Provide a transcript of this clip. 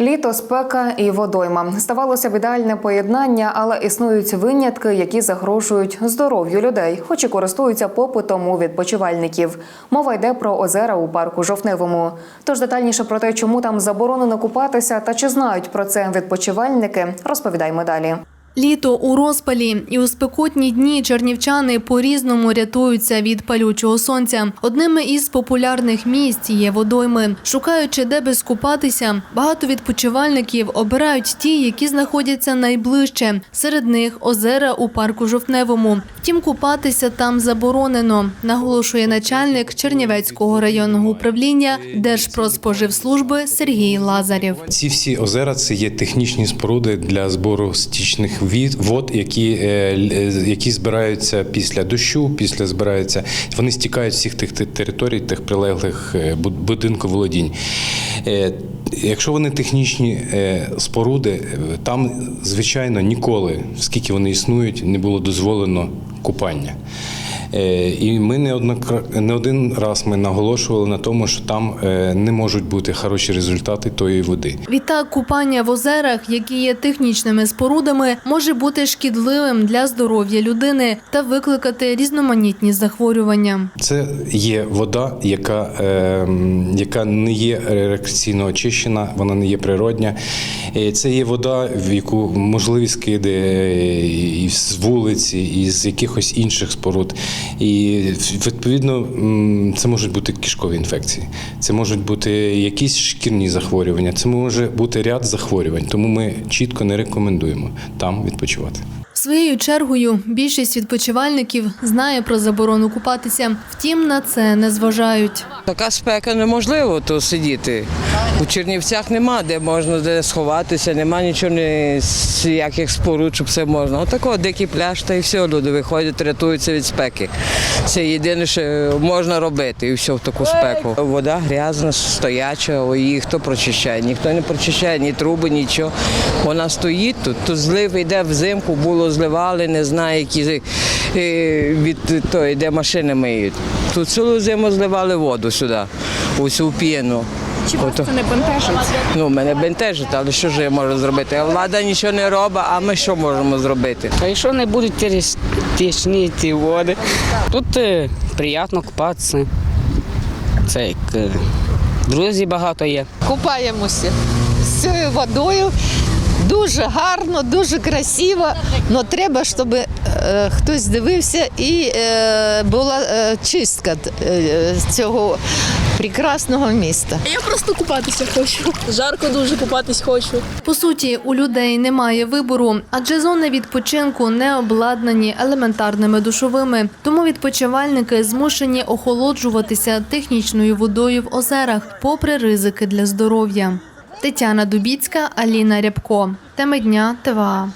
Літо, спека і водойма ставалося б ідеальне поєднання, але існують винятки, які загрожують здоров'ю людей, хоч і користуються попитом у відпочивальників. Мова йде про озера у парку Жовтневому. Тож детальніше про те, чому там заборонено купатися та чи знають про це відпочивальники, розповідаємо далі. Літо у розпалі, і у спекотні дні чернівчани по-різному рятуються від палючого сонця. Одними із популярних місць є водойми. Шукаючи, де би скупатися, багато відпочивальників обирають ті, які знаходяться найближче. Серед них озера у парку Жовтневому. Втім, купатися там заборонено, наголошує начальник Чернівецького районного управління Держпродспоживслужби Сергій Лазарєв. Ці всі озера це є технічні споруди для збору стічних від- вод, які, е, е, які збираються після дощу, після збираються. Вони стікають всіх тих те- територій, тих прилеглих е, володінь. будинковолодінь. Якщо вони технічні споруди, там, звичайно, ніколи, скільки вони існують, не було дозволено купання. Е, І ми не, один раз ми наголошували на тому, що там е, не можуть бути хороші результати тої води. Відтак, купання в озерах, які є технічними спорудами, може бути шкідливим для здоров'я людини та викликати різноманітні захворювання. Це є вода, яка, е, яка не є рекреаційно очищена, вона не є природня. Е, Це є вода, в яку можливі скиди і з вулиці, і з якихось інших споруд. І відповідно це можуть бути кишкові інфекції, це можуть бути якісь шкірні захворювання, це може бути ряд захворювань. Тому ми чітко не рекомендуємо там відпочивати. Своєю чергою більшість відпочивальників знає про заборону купатися, втім на це не зважають. Така спека неможливо то сидіти. У Чернівцях нема де можна де сховатися, нема нічого ні з споруд, щоб все можна. Отако дикий пляж, та і все, люди виходять, рятуються від спеки. Це єдине, що можна робити, і все в таку спеку. Вода грязна, стояча, її хто прочищає? Ніхто не прочищає, ні труби, нічого. Вона стоїть тут, тут злив йде взимку, було зливали, не знаю, які від тої, де машини миють. Тут цілу зиму зливали воду сюди, ось у п'єну. Чи вас це не бентежить? Ну, мене бентежить, але що ж я можу зробити? Влада нічого не робить, а ми що можемо зробити? А якщо не будуть тічні ті води, тут е, приємно купатися. Це як е, друзі багато є. купаємося з цією водою. Дуже гарно, дуже красиво, але треба, щоб е, хтось дивився і е, була е, чистка е, цього прекрасного міста. Я просто купатися хочу. Жарко дуже купатись хочу. По суті, у людей немає вибору, адже зони відпочинку не обладнані елементарними душовими. Тому відпочивальники змушені охолоджуватися технічною водою в озерах, попри ризики для здоров'я. Тетяна Дубіцька, Аліна Рябко. Теми дня ТВА.